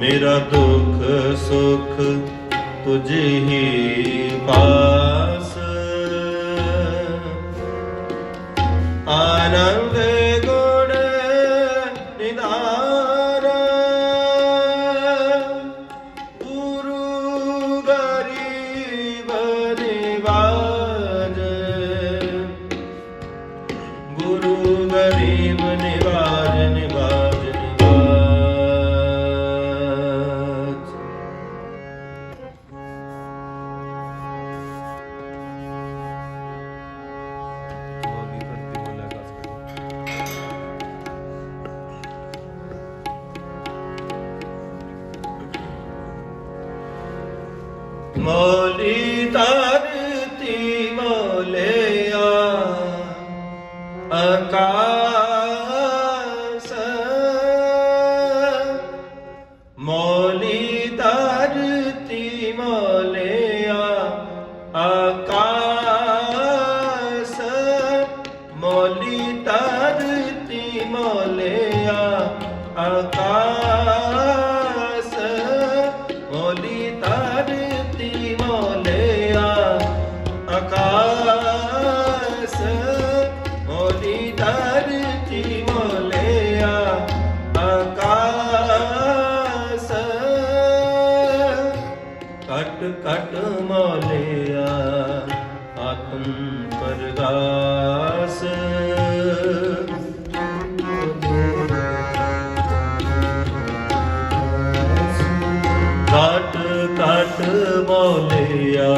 ਮੇਰਾ ਦੁੱਖ ਸੁੱਖ ਤੁਝੇ ਹੀ ਪਾਸ। ਆਨੰਦ हाथ बोलिया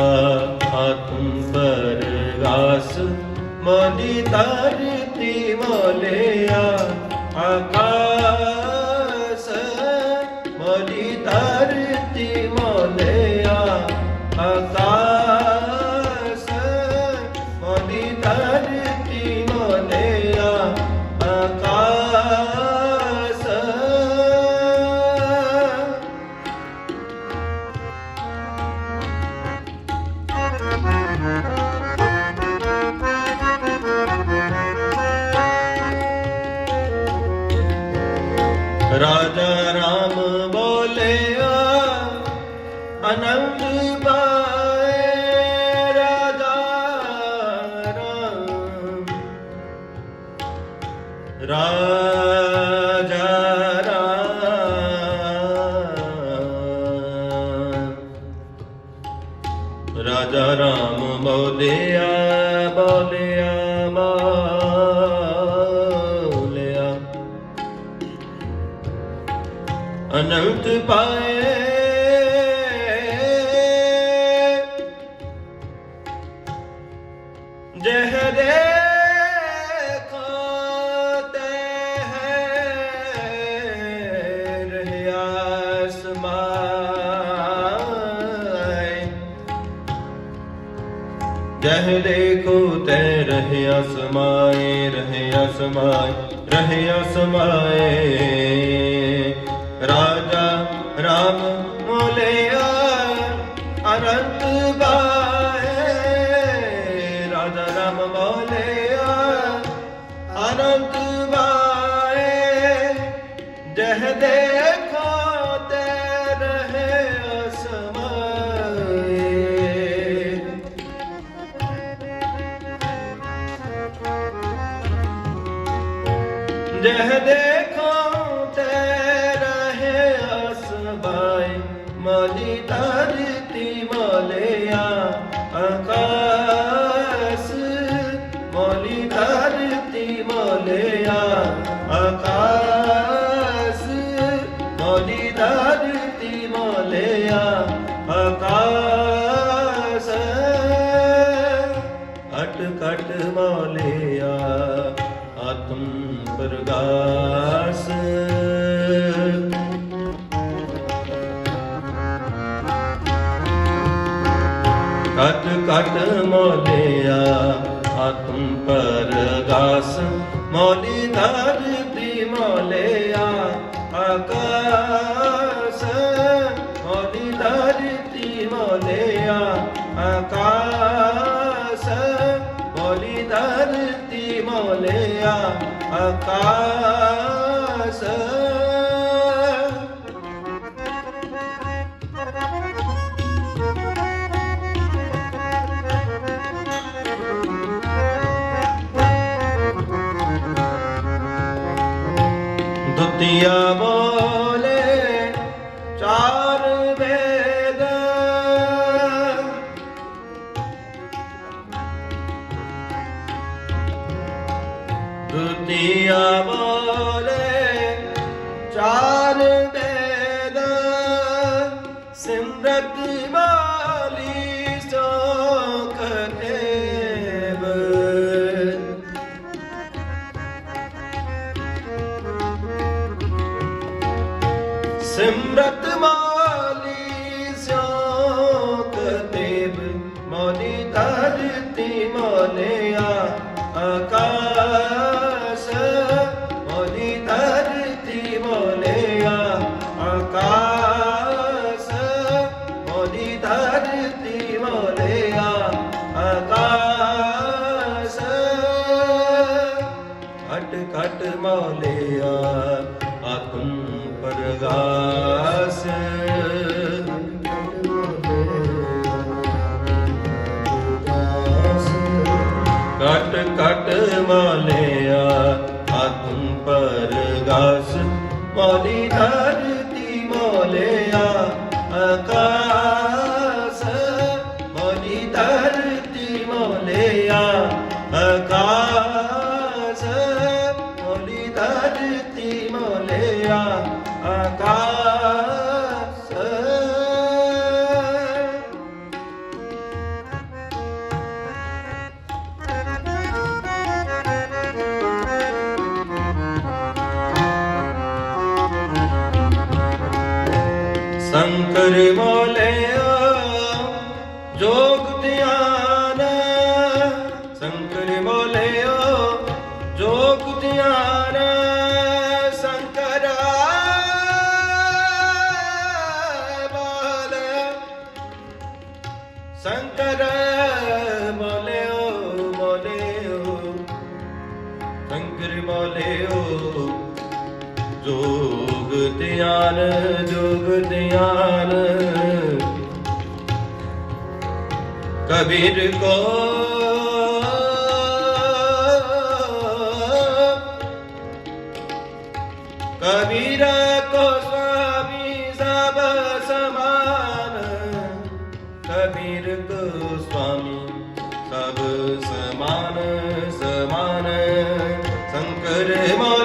हाथम पर घास मनी तरती बोलिया आकाश ਰਾਜਾ ਰਾਮ ਰਾਜਾ ਬੋਲਿਆ ਬੋਲਿਆ ਮਾਲਿਆ। ਅਨੰਤ ਪਾਏ ਰਹਿਆ ਸਮਾਏ ਰਹਿਆ ਸਮਾਏ ਰਹਿਆ ਸਮਾਏ ਰਾਜਾ ਰਾਮ ਮੋਲਿਆ ਅਨੰਤ ਬਾਏ ਪ੍ਰਗਾਸ। ਕਟ ਕਟ ਮੌਲਿਆ ਆਤਮ ਪ੍ਰਗਾਸ। ਮੌਲੀ ਧਰਤੀ ਆਕਾਸ। ਦੁਤੀਆ ਅਟ ਕਟ ਮੌਲਿਆ ਆਤਮ ਪਰਗਾਸ ਸੰਕਰ ਮੋਲਿਆ ਜੋਗ ਧਿਆਨ ਦਿਆਨ ਜੁਗ ਦਿਆਨ ਕਬੀਰ ਕੋ ਕਬੀਰਾ ਕੋ ਸੁਆਮੀ ਸਭ ਸਮਾਨ। ਕਬੀਰ ਕੋ ਸੁਆਮੀ ਸਭ ਸਮਾਨ ਸਮਾਨ। ਸੰਕਰ ਮਾ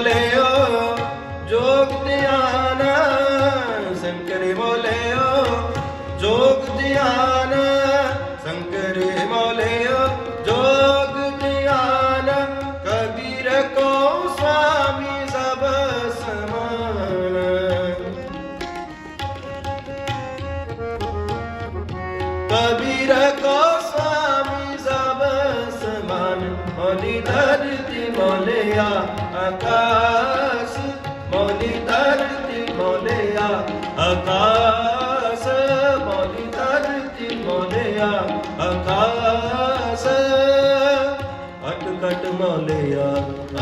ਲਿਆ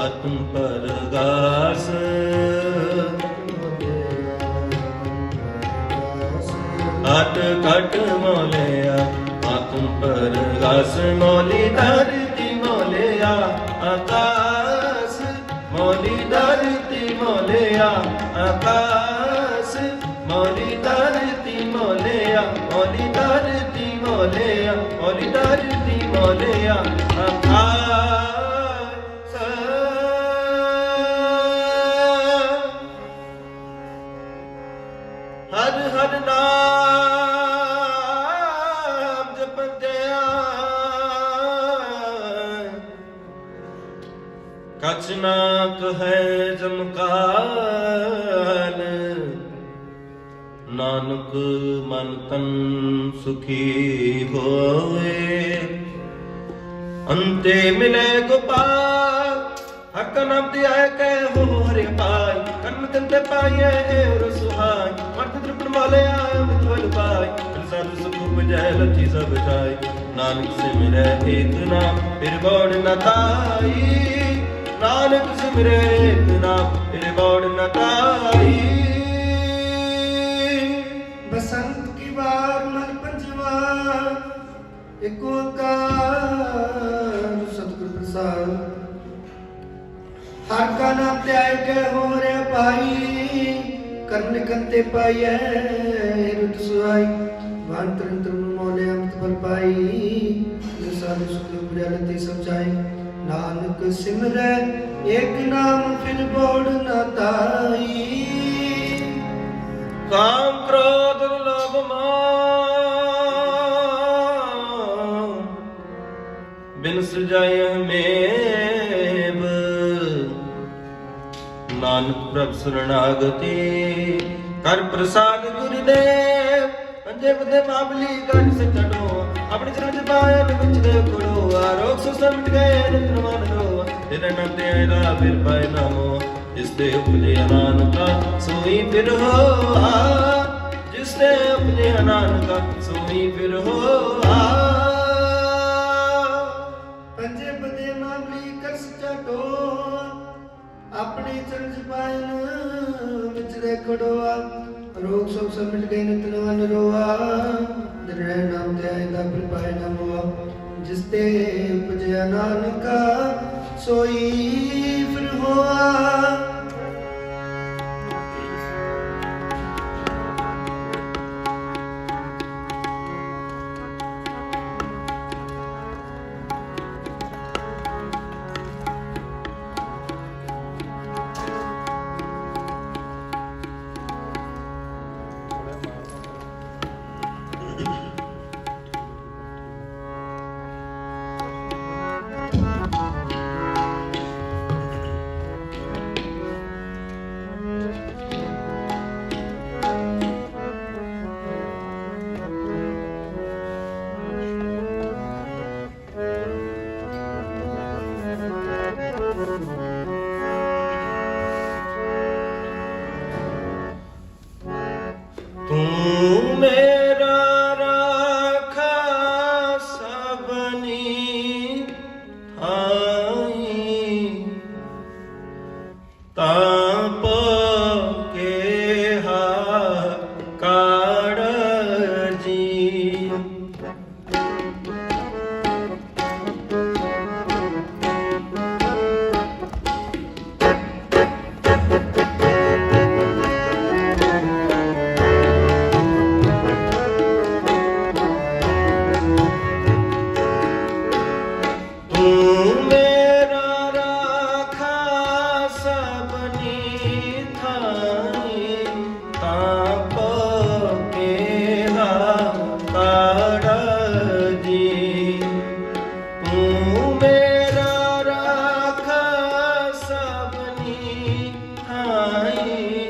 ਆਤਮ ਪਰਗਾਸ। ਅਟ ਕਟ ਮੋਲਿਆ, ਆਤਮ ਪਰਗਾਸ। ਮੋਲੀ ਧਰਤੀ ਮੋਲਿਆ, ਆਕਾਸ। ਮੋਲੀ ਧਰਤੀ ਮੋਲਿਆ, ਆਕਾਸ। ਮੋਲੀ ਧਰਤੀ ਮੋਲਿਆ, ਮੋਲੀ ਧਰਤੀ ਮੋਲਿਆ, ਮੋਲੀ ਧਰਤੀ ਮੋਲਿਆ, ਆਕਾਸ। ਕਛ ਨਾ ਕਹੈ ਜਮਕਾਲ। ਨਾਨਕ ਮਨ ਤਨ ਸੁਖੀ ਹੋਏ। ਅੰਤੇ ਮਿਲੇ ਗੋਪਾਲ ਹਰ ਨਾਮ ਤੇ ਆਏ ਕਹਿ ਹੋ ਹਰਿ ਪਾਈ ਕੰਨ ਤਨ ਤੇ ਪਾਈਏ ਏ ਰਸੁਹਾਈ ਮਰਤ ਤ੍ਰਿਪਨ ਮਾਲੇ ਆਏ ਮਿਤਵਲ ਪਾਈ ਫਿਰ ਸੁਖ ਬਜੈ ਲਥੀ ਸਭ ਜਾਈ ਨਾਨਕ ਸਿਮਰੈ ਏਕ ਨਾਮ, ਫਿਰ ਬੋੜ ਨ ਤਾਈ ਨਾਨਕ ਸਿਮਰੈ ਨਾਮ ਫਿਰ ਬੋੜ ਨ ਤਾਈ ਬਸੰਤ ਕੀ ਵਾਰ ਮਨ ਪੰਜਵਾ ਏਕ ਓੰਕਾਰ ਸਤਿਗੁਰ ਪ੍ਰਸਾਦ। ਹਰ ਕਾ ਨਾਮ ਤੇ ਕੇ ਹੋ ਰੇ ਭਾਈ, ਕਰਨ ਕੰਤੇ ਪਾਈਐ ਰੁਤ ਸੁਹਾਈ। ਵਾਨ ਤਰਨ ਮੋਲੇ ਅੰਤ ਫਲ ਪਾਈ ਜਿਸ ਸਾਧੂ ਸੁਖ ਬੁਝਲ ਤੇ ਸਮਝਾਈ ਨਾਨਕ ਸਿਮਰੈ, ਏਕ ਨਾਮ ਫਿਰ ਬੋੜ ਨਾ ਤਾਈ। ਕਾਮ ਕ੍ਰੋਧ ਲੋਭ ਮੋਹ ਬਿਨ ਸਜਾਇ ਹਮੇਬ ਨਾਨਕ ਪ੍ਰਭ ਸਰਣਾਗਤੀ ਕਰ ਪ੍ਰਸਾਦ ਗੁਰਦੇਵ। ਪੰਜੇ ਬਦੇ ਮਾਮਲੀ ਕਰ ਸਚੜੋ ਆਪਣੇ ਚਰਨ ਚ ਪਾਇਆ ਵਿੱਚ ਦੇ ਆਰੋਗ ਸੁਸਰ ਮਿਟ ਗਏ ਨਿਤਨ ਮਨ ਰੋ ਤੇਰੇ ਨਾਮ ਤੇ ਆਇਦਾ ਫਿਰ ਪਾਇ ਨਾਮੋ ਜਿਸ ਤੇ ਉਪਜੇ ਅਨਾਨਕਾ ਸੋਈ ਫਿਰ ਹੋਆ ਜਿਸ ਤੇ ਉਪਜੇ ਅਨਾਨਕਾ ਸੋਈ ਫਿਰ ਹੋਆ ਪੰਜੇ ਬਦੇ ਮਾਮਲੀ ਕਰ ਸਚਟੋ ਆਪਣੇ ਚਰਨ ਪਾਇਨ ਵਿੱਚ ਦੇ ਖੜੋਆ। ਰੋਗ ਸਭ ਸਭ ਮਿਟ ਗਏ ਵਨ ਰੋਆ। ਦਰਹਿ ਨਾਮ ਤੇ ਆਇਦਾ ਫਿਰ ਪਾਇ ਨਾ ਮੋਆ ਜਿਸ ਤੇ ਉਪਜਿਆ ਨਾਨਕਾ ਸੋਈ ਸਭਨੀ ਥਾਈ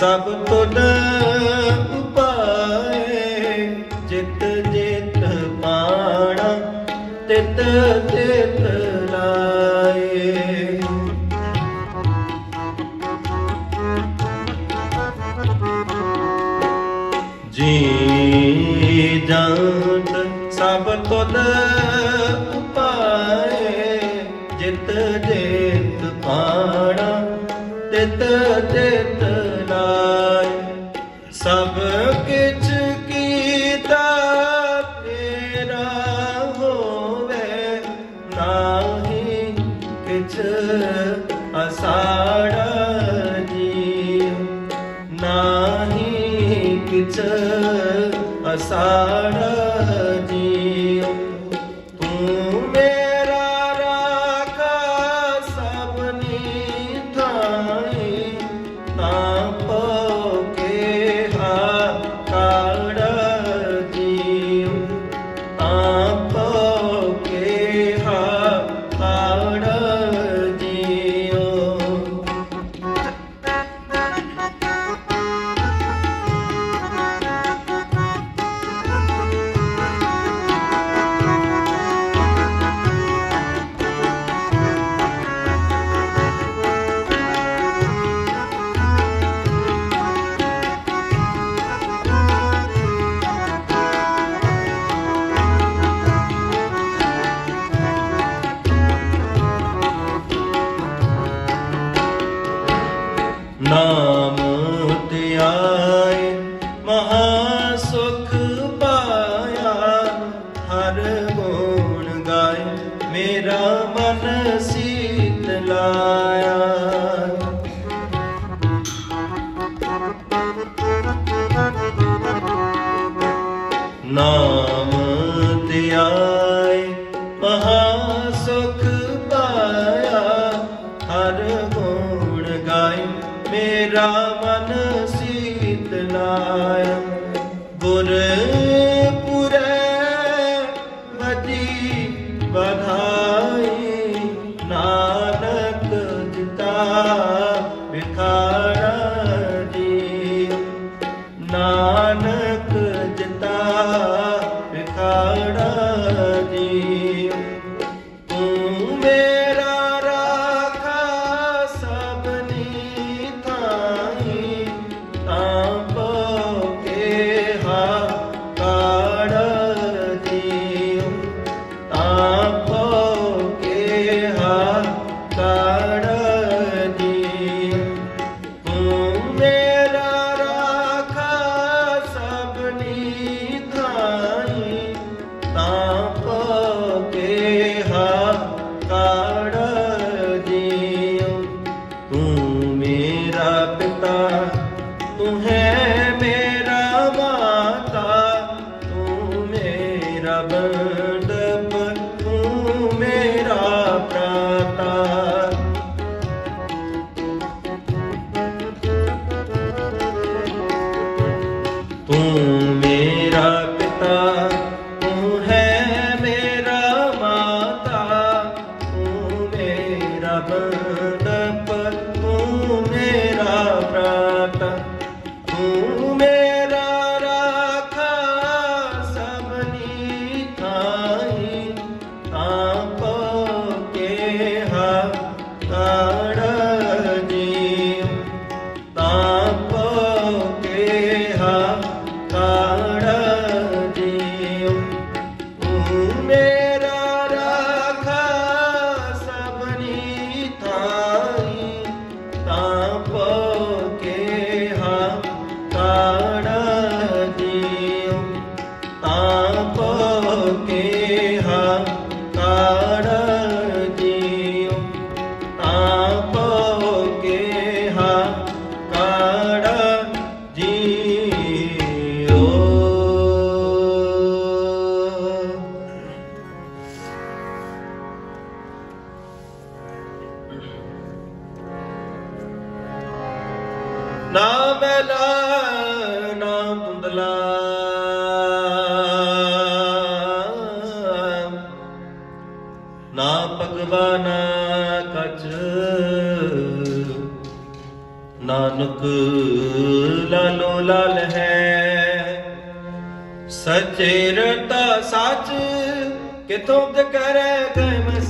ਸਭ ਤੁਧ असाळी नाही किच असाळ ਬਧਾਈ ਨਾਨਕ ਜਿਤਾ तुम्हें ਲਾਲੋ ਲਾਲ ਹੈ। ਸਚੇ ਰਤਾ ਸੱਚ, ਕਿਥੋਂ ਤੇ ਕਰੈ ਗਏ ਮੈਂ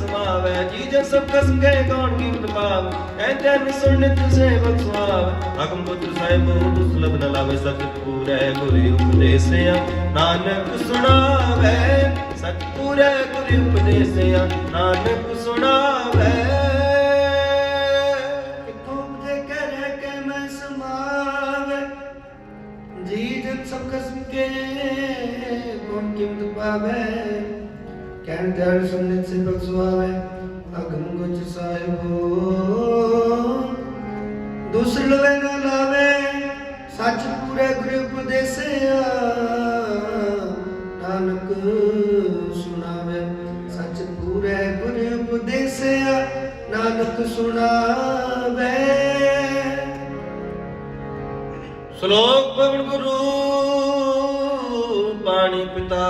ਜੀ ਜਨ ਕਸ ਗਏ ਕੌਣ ਕੀਮਤ ਪਾਵ? ਐ ਜਨ ਸੁਣ ਤੁਸੇ ਬਖਵਾਵ ਅਗਮ ਪੁੱਤਰ ਸਾਹਿਬ, ਦੁਸਲਭ ਨ ਲਾਵੇ ਸਤ ਪੂਰੈ ਗੁਰੂ ਉਪਦੇਸਿਆ। ਨਾਨਕ ਸੁਣਾਵੇ ਸਤ ਪੂਰੈ ਗੁਰੂ ਉਪਦੇਸਿਆ। ਨਾਨਕ ਸੁਣਾਵੇ ਕੀਮਤ ਕਹਿਣ ਦਿਆਲ ਸੁਨਤ ਸੇ ਬਖਸ਼ਵਾਵੇ ਅਗਮ ਗੁਚ ਸਾਹਿਬੋ। ਦੂਸਰ ਲਵੇ ਨਾ ਲਾਵੇ, ਸੱਚ ਪੂਰੇ ਗੁਰੂ ਉਪਦੇਸਿਆ ਨਾਨਕ ਸੁਣਾਵੇ, ਸੱਚ ਪੂਰੇ ਗੁਰੂ ਉਪਦੇਸਿਆ ਨਾਨਕ ਸੁਣਾਵੇ। ਸ਼ਲੋਕ ਪਵਨ ਗੁਰੂ ਪਾਣੀ ਪਿਤਾ।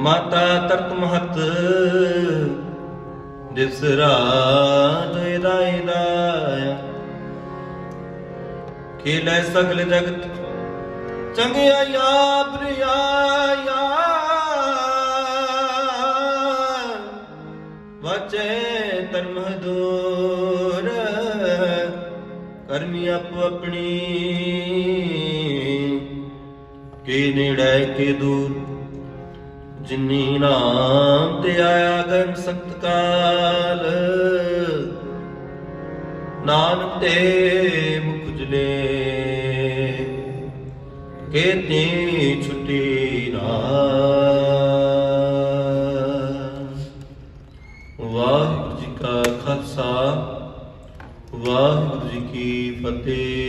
ਮਾਤਾ ਤਰਤ ਮਹਤ ਦਿਵਸ ਰਾਤ ਇਹਦਾ ਇਹਦਾ ਖੇਲੇ ਸਗਲ ਜਗਤ, ਚੰਗਿਆ ਯਾ ਵਚੇ ਧਰਮ ਦੂਰ ਕਰਮੀ ਆਪੋ ਆਪਣੀ। ਕੀ ਨੇੜੇ ਕੇ ਦੂਰ। ਜਿਨੀ ਨਾਮ ਤੇ ਆਇਆ ਗਨ ਸਖਤ ਕਾਲ। ਨਾਨਕ ਤੇ ਮੁਖ ਜਲੇ ਕੇਤੀ ਛੁੱਟੀ ਨਾ ਵਾਹਿਗੁਰੂ ਜੀ ਕਾ ਖਾਲਸਾ, ਵਾਹਿਗੁਰੂ ਜੀ ਕੀ ਫਤਿਹ।